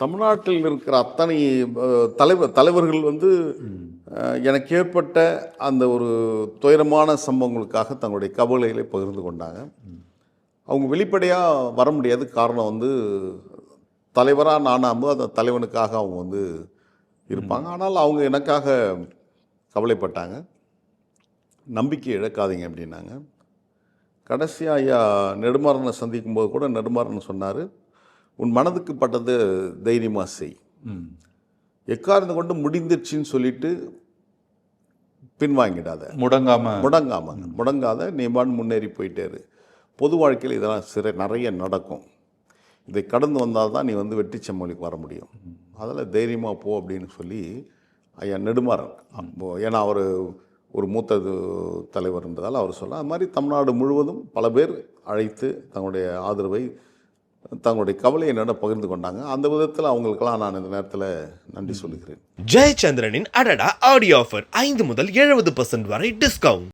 தமிழ்நாட்டில் இருக்கிற அத்தனை தலைவர் தலைவர்கள் வந்து எனக்கு ஏற்பட்ட அந்த ஒரு துயரமான சம்பவங்களுக்காக தங்களுடைய கவலைகளை பகிர்ந்து கொண்டாங்க. அவங்க வெளிப்படையாக வர முடியாது காரணம் வந்து தலைவராக நானாமல் அந்த தலைவனுக்காக அவங்க வந்து இருப்பாங்க. ஆனால் அவங்க எனக்காக கவலைப்பட்டாங்க. நம்பிக்கை இழக்காதீங்க அப்படின்னாங்க. கடைசியாக ஐயா நெடுமாறனை சந்திக்கும் போது கூட நெடுமாறன் சொன்னார் உன் மனதுக்கு பட்டது தைரியமாக செய். ம். எக்காரணம் கொண்டு முடிந்துச்சுன்னு சொல்லிட்டு பின்வாங்கிடாத. முடங்காம. முடங்காம. முடங்காத நீ பாட்டு முன்னேறி போயிட்டே இரு பொது வாழ்க்கையில் இதெல்லாம் சிற நிறைய நடக்கும். இதை கடந்து வந்தால் தான் நீ வந்து வெற்றி செம்மொழிக்கு வர முடியும். அதில் தைரியமாக போ அப்படின்னு சொல்லி ஐயா நெடுமாறன். ஏன்னா அவர் ஒரு மூத்த இது- தலைவர்ன்றதால் அவர் சொல்ல அது மாதிரி தமிழ்நாடு முழுவதும் பல பேர் அழைத்து தங்களுடைய ஆதரவை தங்களுடைய கவலையை என்னிடம் பகிர்ந்து கொண்டாங்க. அந்த விதத்தில் அவங்களுக்கெல்லாம் நான் இந்த நேரத்தில் நன்றி சொல்லுகிறேன் ஜெயச்சந்திரனின் அடடா ஆடியோ ஆஃபர் ஐந்து முதல் எழுபது வரை டிஸ்கவுண்ட்